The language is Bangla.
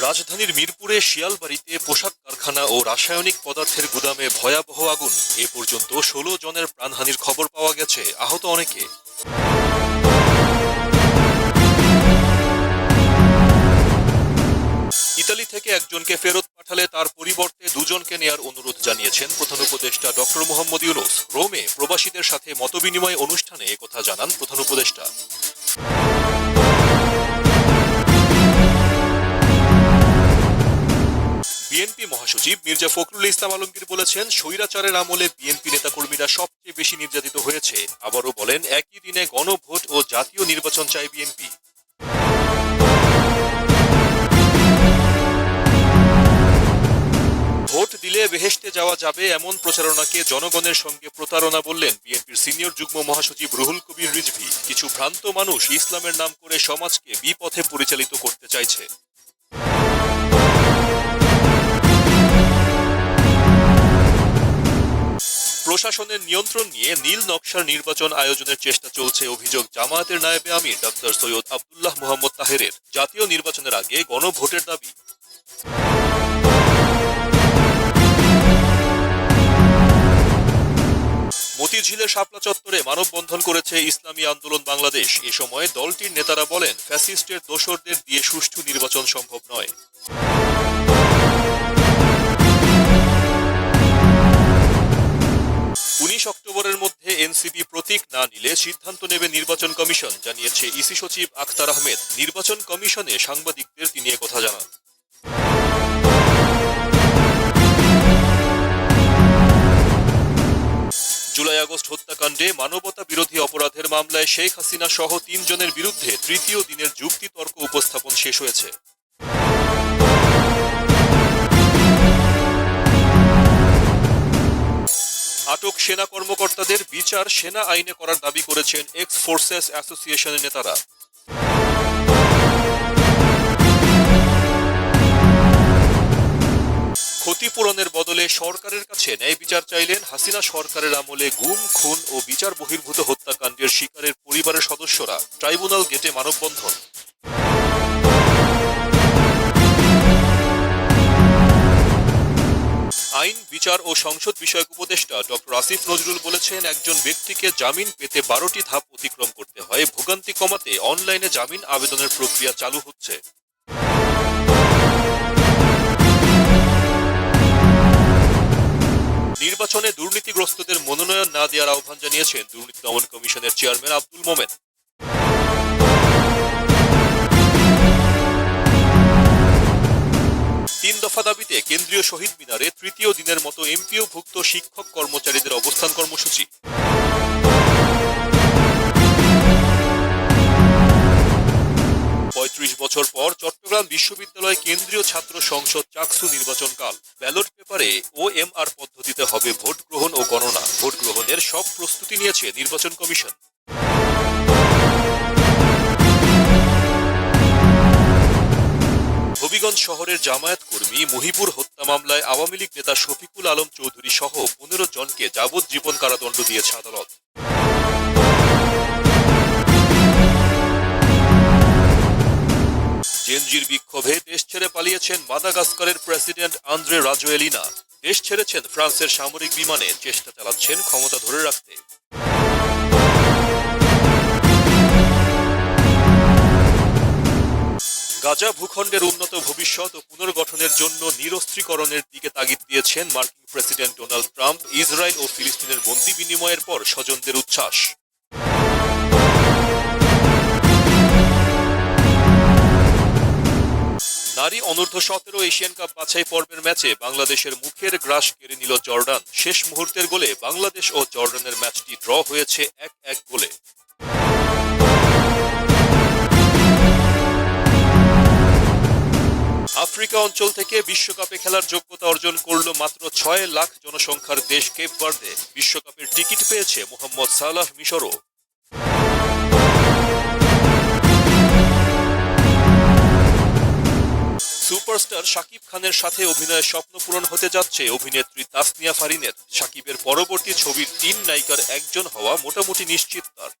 রাজধানীর মিরপুরে শিয়ালবাড়িতে পোশাক কারখানা ও রাসায়নিক পদার্থের গুদামে ভয়াবহ আগুন। এ পর্যন্ত ষোলো জনের প্রাণহানির খবর পাওয়া গেছে, আহত অনেকে। ইতালি থেকে একজনকে ফেরত পাঠালে তার পরিবর্তে দুজনকে নেয়ার অনুরোধ জানিয়েছেন প্রধান উপদেষ্টা ডক্টর মোহাম্মদ ইউনুস। রোমে প্রবাসীদের সাথে মতবিনিময় অনুষ্ঠানে একথা জানান প্রধান উপদেষ্টা। বিএনপি মহাসচিব মির্জা ফখরুল ইসলাম আলমগীর বলেছেন, স্বৈরাচারের আমলে বিএনপি নেতাকর্মীরা সবচেয়ে বেশি নির্যাতিত হয়েছে। আবারও বলেন, একই দিনে গণভোট ও জাতীয় নির্বাচন চায় বিএনপি। ভোট দিলে বেহেশতে যাওয়া যাবে এমন প্রচারণাকে জনগণের সঙ্গে প্রতারণা বললেন বিএনপির সিনিয়র যুগ্ম মহাসচিব রুহুল কবির রিজভি। কিছু ভ্রান্ত মানুষ ইসলামের নাম করে সমাজকে বিপথে পরিচালিত করতে চাইছে। প্রশাসনের নিয়ন্ত্রণ নিয়ে নীল নকশার নির্বাচন আয়োজনের চেষ্টা চলছে অভিযোগ জামায়াতের নায়েবে আমির ডক্টর সৈয়দ আবদুল্লাহ মোহাম্মদ তাহেরের জাতীয় নির্বাচনের আগে গণভোটের দাবি। মতিঝিলের শাপলা চত্বরে মানববন্ধন করেছে ইসলামী আন্দোলন বাংলাদেশ। এ সময় দলটির নেতারা বলেন, ফ্যাসিস্টের দোসরদের দিয়ে সুষ্ঠু নির্বাচন সম্ভব নয়। এনসিপি প্রতীক না নিলে সিদ্ধান্ত নেবে নির্বাচন কমিশন, জানিয়েছে ইসি সচিব আখতার আহমেদ। নির্বাচন কমিশনে সাংবাদিকদের তিনি কথা জানান। জুলাই আগস্ট হত্যাকাণ্ডে মানবতা বিরোধী অপরাধের মামলায় শেখ হাসিনা সহ তিনজনের বিরুদ্ধে তৃতীয় দিনের যুক্তিতর্ক উপস্থাপন শেষ হয়েছে। আটক সেনা কর্মকর্তাদের বিচার সেনা আইনে করার দাবি করেছেন এক্স ফোর্সেস অ্যাসোসিয়েশনের নেতারা। ক্ষতিপূরণের বদলে সরকারের কাছে ন্যায় বিচার চাইলেন হাসিনা সরকারের আমলে গুম, খুন ও বিচার বহির্ভূত হত্যাকাণ্ডের শিকারের পরিবারের সদস্যরা। ট্রাইব্যুনাল গেটে মানববন্ধন। আইন, বিচার ও সংসদ বিষয়ক উপদেষ্টা ডক্টর আসিফ নজরুল বলেছেন, একজন ব্যক্তিকে জামিন পেতে বারোটি ধাপ অতিক্রম করতে হয়, ভোগান্তি কমাতে অনলাইনে জামিন আবেদনের প্রক্রিয়া চালু হচ্ছে। নির্বাচনে দুর্নীতিগ্রস্তদের মনোনয়ন না দেওয়ার আহ্বান জানিয়েছেন দুর্নীতি দমন কমিশনের চেয়ারম্যান আব্দুল মোমেন। দফা দাবিতে কেন্দ্রীয় শহীদ মিনারে তৃতীয় দিনের মতো এমপিও ভুক্ত শিক্ষক কর্মচারীদের অবস্থান কর্মসূচি। পঁয়ত্রিশ বছর পর চট্টগ্রাম বিশ্ববিদ্যালয় কেন্দ্রীয় ছাত্র সংসদ চাকসু নির্বাচনকাল। ব্যালট পেপারে ও এম আর পদ্ধতিতে হবে ভোট গ্রহণ ও গণনা। ভোট গ্রহণের সব প্রস্তুতি নিয়েছে নির্বাচন কমিশন। হবিগঞ্জ শহরের জামায়াত কর্মী মুহিবুর হত্যা মামলায় আওয়ামী লীগ নেতা শফিকুল আলম চৌধুরী সহ পনেরো জনকে যাবজ্জীবন কারাদণ্ড দিয়েছে আদালত। জেনজির বিক্ষোভে দেশ ছেড়ে পালিয়েছেন মাদাগাস্কারের প্রেসিডেন্ট আন্দ্রে রাজোয়েলিনা। দেশ ছেড়েছেন ফ্রান্সের সামরিক বিমানে, চেষ্টা চালাচ্ছেন ক্ষমতা ধরে রাখতে। গাজা ভূখণ্ডের উন্নত ভবিষ্যৎ ও পুনর্গঠনের জন্য নিরস্ত্রীকরণের দিকে তাগিদ দিয়েছেন মার্কিন প্রেসিডেন্ট ডোনাল্ড ট্রাম্প, ইসরায়েল ও ফিলিস্তিনের বন্দি বিনিময়ের পর স্বজনদের উচ্ছ্বাস। নারী অনূর্ধ্ব সতেরো এশিয়ান কাপ বাছাই পর্বের ম্যাচে বাংলাদেশের মুখের গ্রাস কেড়ে নিল জর্ডান। শেষ মুহূর্তের গোলে বাংলাদেশ ও জর্ডানের ম্যাচটি ড্র হয়েছে এক এক গোলে। আফ্রিকা অঞ্চল থেকে বিশ্বকাপে খেলার যোগ্যতা অর্জন করল মাত্র ছয় লাখ জনসংখ্যার দেশ কেপ বার্দে বিশ্বকাপের টিকিট পেয়েছে মোহাম্মদ সালাহ মিশরও। সুপারস্টার শাকিব খানের সাথে অভিনয়ের স্বপ্ন পূরণ হতে যাচ্ছে অভিনেত্রী তাসনিয়া ফারিনের। শাকিবের পরবর্তী ছবির তিন নায়িকার একজন হওয়া মোটামুটি নিশ্চিত তার।